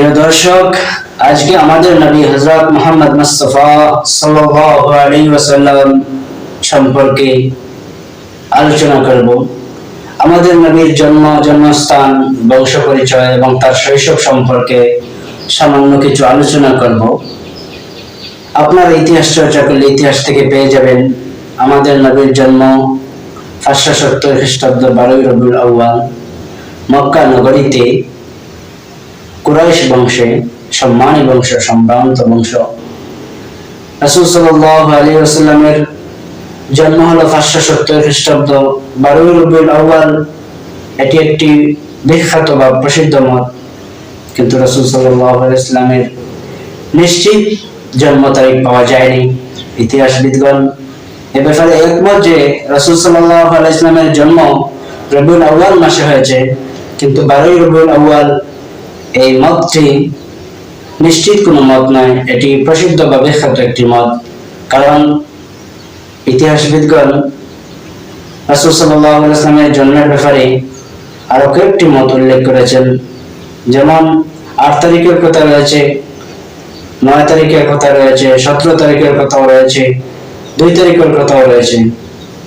প্রিয় দর্শক, আজকে আমাদের নবী হজরত মোহাম্মদ মুস্তফা সাল্লাল্লাহু সম্পর্কে আলোচনা করব। আমাদের নবীর জন্ম, জন্মস্থান বংশ পরিচয় এবং তার শৈশব সম্পর্কে সামান্য কিছু আলোচনা করব। আপনার ইতিহাস চর্চা করলে ইতিহাস থেকে পেয়ে যাবেন আমাদের নবীর জন্ম পাঁচশো সত্তর খ্রিস্টাব্দ বারোই রবিউল আউ্বাল মক্কা নগরীতে। কুরাইশ বংশে, সম্মানী বংশ, সম্ভ্রান্ত বংশ। রাসূল সাল্লাল্লাহু আলাইহি ওয়াসাল্লামের জন্ম হলো পাঁচশো সত্তর খ্রিস্টাব্দ, বারোই রবিউল আউ্বাল এটি একটি বিখ্যাত বা প্রসিদ্ধ মত কিন্তু রাসূল সাল্লাল্লাহু আলাইহি ওয়াসাল্লামের নিশ্চিত জন্ম তারিখ পাওয়া যায়নি, ইতিহাসবিদগণ। এ ব্যাপারে একমত যে রাসূল সাল্লাল্লাহু আলাইহি ওয়াসাল্লামের জন্ম রবিউল আউ্বাল মাসে হয়েছে, কিন্তু বারোই রবিউল আউ্বাল এই মতটি নিশ্চিত কোনো মত নয়। এটি প্রসিদ্ধ বা বিখ্যাত একটি মত। কারণ ইতিহাসবিদগণ রাসূল আলাইহি জন্মের ব্যাপারে আরও কয়েকটি মত উল্লেখ করেছেন। যেমন, আট তারিখের কথা রয়েছে, নয় তারিখের কথা রয়েছে, সতেরো তারিখের কথাও রয়েছে, দুই তারিখের কথাও রয়েছে।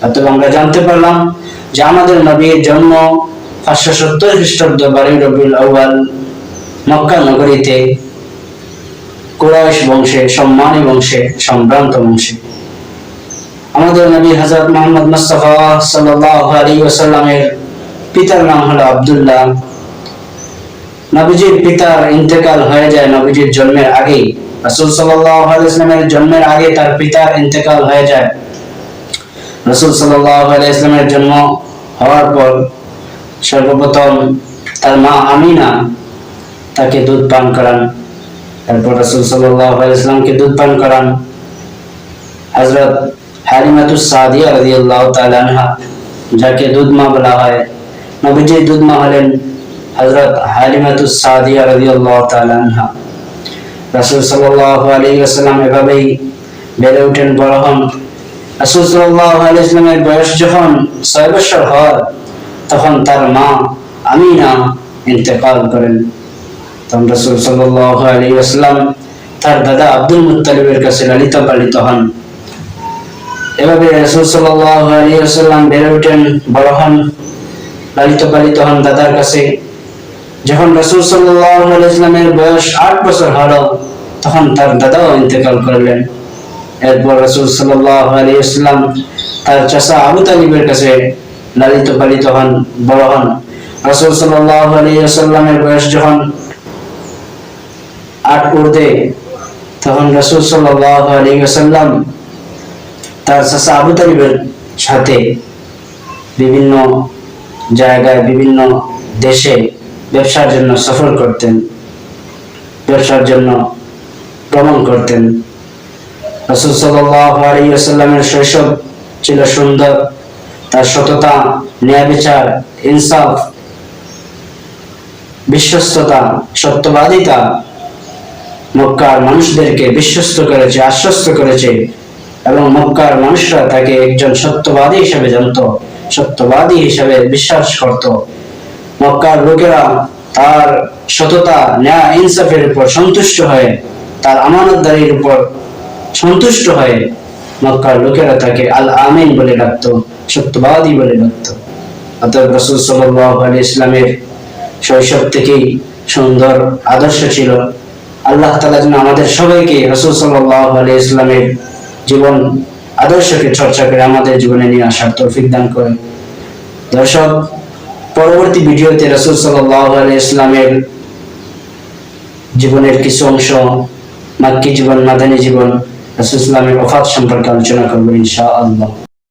অতএব আমরা জানতে পারলাম যে আমাদের নবীর জন্ম পাঁচশো সত্তর খ্রিস্টাব্দ বারোই রবিউল আউ্বাল মক্কা নগরীতে কুরাইশ বংশে, সম্মানী বংশে, সম্ভ্রান্ত বংশে। আমাদের নবী হযরত মুহাম্মদ মুস্তাফা সাল্লাল্লাহু আলাইহি ওয়াসাল্লামের পিতার নাম হলো আব্দুল্লাহ। নবীজির পিতার ইন্তেকাল হয়ে যায় নবীজির জন্মের আগেই। রাসূল সাল্লাল্লাহু আলাইহি ওয়াসাল্লামের জন্মের আগে তার পিতার ইন্তেকাল হয়ে যায়। রাসূল সাল্লাল্লাহু আলাইহি ওয়াসাল্লামের জন্ম হওয়ার পর সর্বপ্রথম তার মা আমিনা তাকে দুধ পান করান। তারপর রাসূল আলাইহি দুধ পান করান। হযরত হালিমাতুস সাদিয়া রাদিয়াল্লাহু তাআলা আনহা, যাকে দুধ মা বলা হয়, নবীজি দুধ মা হলেন হযরত হালিমাতুস সাদিয়া রাদিয়াল্লাহু তাআলা আনহা। রাসূল সাল্লাল্লাহু আলাইহি ওয়াসাল্লাম এভাবেই বেড়ে ওঠেন, বড় হন। রাসূল সাল্লাল্লাহু আলাইহি ওয়াসাল্লামের বয়স যখন ছয় বছর হয়, তখন তার মা আমিনা ইন্তেকাল করেন। তখন তার দাদা আব্দুল কাছে লালিত পালিত হন। এভাবে বেড়ে ওঠেন, বড় হন, লালিত পালিত হন দাদার কাছে। যখন রাসূল ওয়াসাল্লামের বয়স আট বছর হলো, তখন তার দাদাও ইন্তেকাল করলেন। এরপর রাসূল আলাইহি ওয়াসাল্লাম তার চাচা আবু তালিবের কাছে লালিত পালিত হন, বড় হন। রাসূল ওয়াসাল্লামের বয়স যখন আট ঊর্ধ্বে তখন রাসূল ওয়াসাল্লাম তার চাচা আবু তালিবের সাথে বিভিন্ন জায়গায়, বিভিন্ন দেশে ব্যবসার জন্য সফর করতেন, ব্যবসার জন্য ভ্রমণ করতেন। রাসূল ওয়াসাল্লামের শৈশব ছিল সুন্দর, তার সততা, ন্যায় বিচার, ইনসাফ, বিশ্বস্ততা, সত্যবাদিতা মক্কার মানুষদেরকে বিশ্বস্ত করেছে, আশ্বস্ত করেছে। এবং মক্কার মানুষরা তাকে একজন সত্যবাদী হিসেবে জানত, সত্যবাদী হিসেবে বিশ্বাস করত। মক্কার লোকেরা তার সততা, ন্যায়, ইনসাফের উপর সন্তুষ্ট হয়ে, তার আমানতদারির উপর সন্তুষ্ট হয়ে মক্কার লোকেরা তাকে আল আমিন বলে ডাকতো, সত্যবাদী বলে ডাকতো। অতএব রসুল সাল্লাল্লাহু আলাইহি ইসলামের শৈশব থেকেই সুন্দর আদর্শ ছিল। আল্লাহ তালা যেন আমাদের সবাইকে রসুল আলাইহি ইসলামের জীবন, আদর্শকে চর্চা করে আমাদের জীবনে নিয়ে আসার তৌফিক দান করে দর্শক, পরবর্তী ভিডিওতে রসুল আলাইহি ইসলামের জীবনের কিছু অংশ, মাক্কি জীবন, মাদানী জীবন, রসুল ইসলামের ওফাত সম্পর্কে আলোচনা করব ইনশাআল্লাহ।